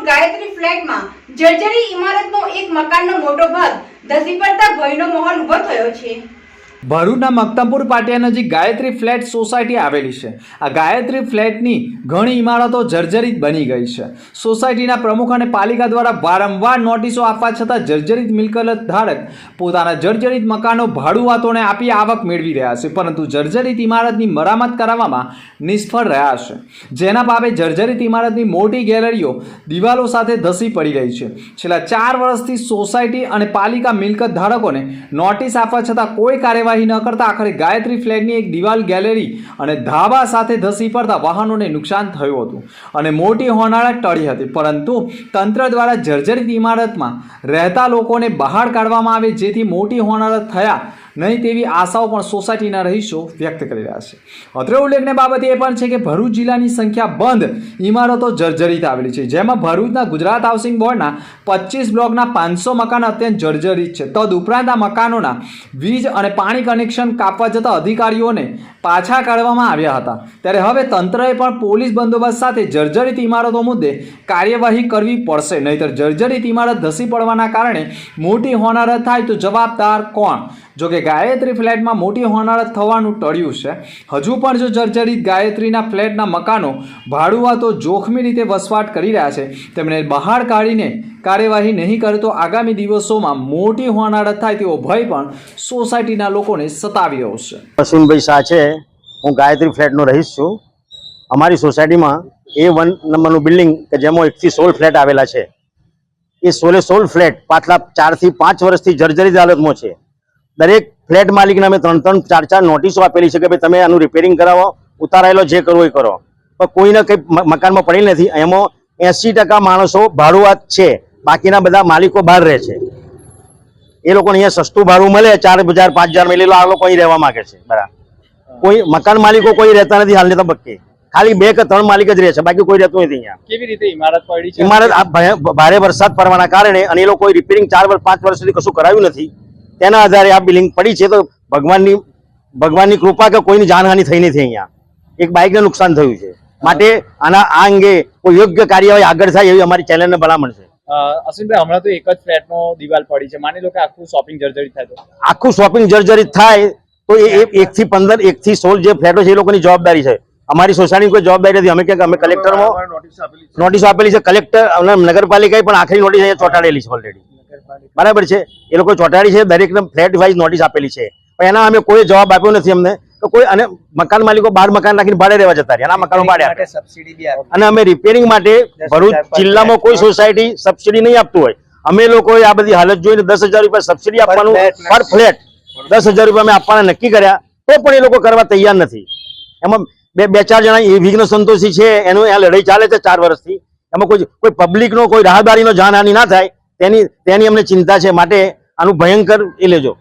Road Gayatri ફ્લેટમાં જર્જરી ઇમારતનો એક મકાનનો મોટો ભાગ ધસી પડતા ભયનો માહોલ ઊભો થયો છે. ભરૂચના મક્તમપુર પાટિયા નજીક ગાયત્રી ફ્લેટ સોસાયટી આવેલી છે. આ ગાયત્રી ફ્લેટની ઘણી ઇમારતો જર્જરિત બની ગઈ છે. સોસાયટીના પ્રમુખ અને પાલિકા દ્વારા વારંવાર નોટિસો આપવા છતાં જર્જરિત મિલકત ધારક પોતાના જર્જરિત મકાનો ભાડુઆતોને આપી આવક મેળવી રહ્યા છે, પરંતુ જર્જરિત ઇમારતની મરામત કરાવવામાં નિષ્ફળ રહ્યા છે. જેના ભાવે જર્જરિત ઇમારતની મોટી ગેલેરીઓ દિવાલો સાથે ધસી પડી રહી છે. છેલ્લા ચાર વર્ષથી સોસાયટી અને પાલિકા મિલકત ધારકોને નોટિસ આપવા છતાં કોઈ કાર્યવાહી ન કરતા આખરે ગાયત્રી ફ્લેટની એક દિવાલ ગેલેરી અને ધાબા સાથે ધસી પડતા વાહનોને નુકસાન થયું હતું અને મોટી હોનાળા ટળી હતી. પરંતુ તંત્ર દ્વારા જર્જરિત ઇમારતમાં રહેતા લોકોને બહાર કાઢવામાં આવે જેથી મોટી હોનારત થયા નહીં તેવી આશાઓ પણ સોસાયટીના રહીશો વ્યક્ત કરી રહ્યા છે. અત્રે ઉલ્લેખને બાબત એ પણ છે કે ભરૂચ જિલ્લાની સંખ્યા બંધ ઇમારતો જર્જરિત આવેલી છે, જેમાં ભરૂચના ગુજરાત હાઉસિંગ બોર્ડના પચીસ બ્લોકના પાંચસો મકાન અત્યંત જર્જરિત છે. તદ ઉપરાંત આ મકાનોના વીજ અને પાણી કનેક્શન કાપવા જતા અધિકારીઓને પાછા કાઢવામાં આવ્યા હતા. ત્યારે હવે તંત્રએ પણ પોલીસ બંદોબસ્ત સાથે જર્જરિત ઇમારતો મુદ્દે કાર્યવાહી કરવી પડશે. નહીતર જર્જરિત ઇમારત ધસી પડવાના કારણે મોટી હોનારત થાય તો જવાબદાર કોણ? જો કે ગાયત્રી ફ્લેટમાં મોટી હોનારત થવાનું ટળ્યું છે. હજુ પણ જો જર્જરિત ગાયત્રીના ફ્લેટના મકાનો ભાડુઆતો જોખમી રીતે વસવાટ કરી રહ્યા છે. તેમણે બહાર કાઢીને કાર્યવાહી નહીં કરે તો આગામી દિવસોમાં મોટી હોનારત થાય તેવો ભય પણ સોસાયટીના લોકોને સતાવી રહ્યો છે. વસીમભાઈ શાહ છે. હું ગાયત્રી ફ્લેટનો રહીશ છું. અમારી સોસાયટીમાં એ વન નંબરનું બિલ્ડિંગ કે જેમાં એકથી સોળ ફ્લેટ આવેલા છે. એ સોલે સોળ ફ્લેટ પાછલા ચારથી પાંચ વર્ષથી જર્જરિત હાલતમાં છે. દરેક ફ્લેટ માલિકને અમે ત્રણ ત્રણ ચાર ચાર નોટિસો આપેલી છે કે ભાઈ તમે આનું રિપેરિંગ કરાવો ઉતારાયેલો જે કરવો એ કરો. પણ કોઈને કંઈ મકાનમાં પડેલ નથી એમાં એંસી ટકા માણસો ભાડુઆત છે. બાકીના બધા માલિકો બહાર રહે છે. એ લોકોને અહીંયા સસ્તું ભાડું મળે ચાર હજાર પાંચ હજાર મળે આ લોકો અહીં રહેવા માંગે છે બરાબર. કોઈ મકાન માલિકો કોઈ રહેતા નથી હાલની તબક્કે ખાલી બે કે ત્રણ માલિક જ રહે છે બાકી કોઈ રહેતું નથી અહીંયા. કેવી રીતે ઇમારત પડી છે? ઇમારત ભારે વરસાદ પડવાના કારણે અને એ લોકો રિપેરિંગ ચાર વર્ષ પાંચ વર્ષ સુધી કશું કરાવ્યું નથી. તેના આધારે આ બિલ્ડિંગ પડી છે તો ભગવાનની ભગવાનની કૃપા કે કોઈની જાનહાનિ થઈ નથી અહીંયા. એક બાઇકને નુકસાન થયું છે. માટે આના આ અંગે કોઈ યોગ્ય કાર્યવાહી આગળ થાય એવી અમારી ચેનલને ભલામણ છે. અશ્વિનભાઈ હમણાં તો એક જ ફ્લેટનો દિવાલ પડી છે. માની લો કે આખું શોપિંગ જર્જરિત થાય તો. આખું શોપિંગ જર્જરિત થાય તો એ એક થી પંદર એક થી સોળ જે ફ્લેટો છે એ લોકોની જવાબદારી છે. અમારી સોસાયટીની કોઈ જવાબદારી નથી. અમે કે અમે કલેક્ટરમાં નોટિસ આપેલી છે. કલેક્ટર અને નગરપાલિકાએ પણ આખરી નોટિસ અહીંયા ચોંટાડેલી છે ઓલરેડી બરાબર છે. એ લોકો ચોંટાડી છે દરેકને ફ્લેટ વાઇઝ નોટિસ આપેલી છે. પણ એના અમે કોઈ જવાબ આપ્યો નથી અમને. તો કોઈ અને મકાન માલિકો બાર મકાન રાખીને ભાડે રહેવા જતા રહ્યા એના મકાનો ભાડે સબસિડી અને અમે રિપેરિંગ માટે ભરૂચ જિલ્લામાં કોઈ સોસાયટી સબસિડી નહીં આપતું હોય. અમે લોકોએ આ બધી હાલત જોઈને દસ હજાર રૂપિયા સબસિડી આપવાનું પર ફ્લેટ દસ હજાર રૂપિયા અમે આપવાના નક્કી કર્યા. તો પણ એ લોકો કરવા તૈયાર નથી. એમાં બે બે ચાર જણા એ વિઘ્ન સંતોષી છે એનું આ લડાઈ ચાલે છે ચાર વર્ષથી. એમાં કોઈ કોઈ પબ્લિકનો કોઈ રાહદારીનો જાનહાની ના થાય. તેની તેની અમને ચિંતા છે. માટે આનું ભયંકર એ લેજો.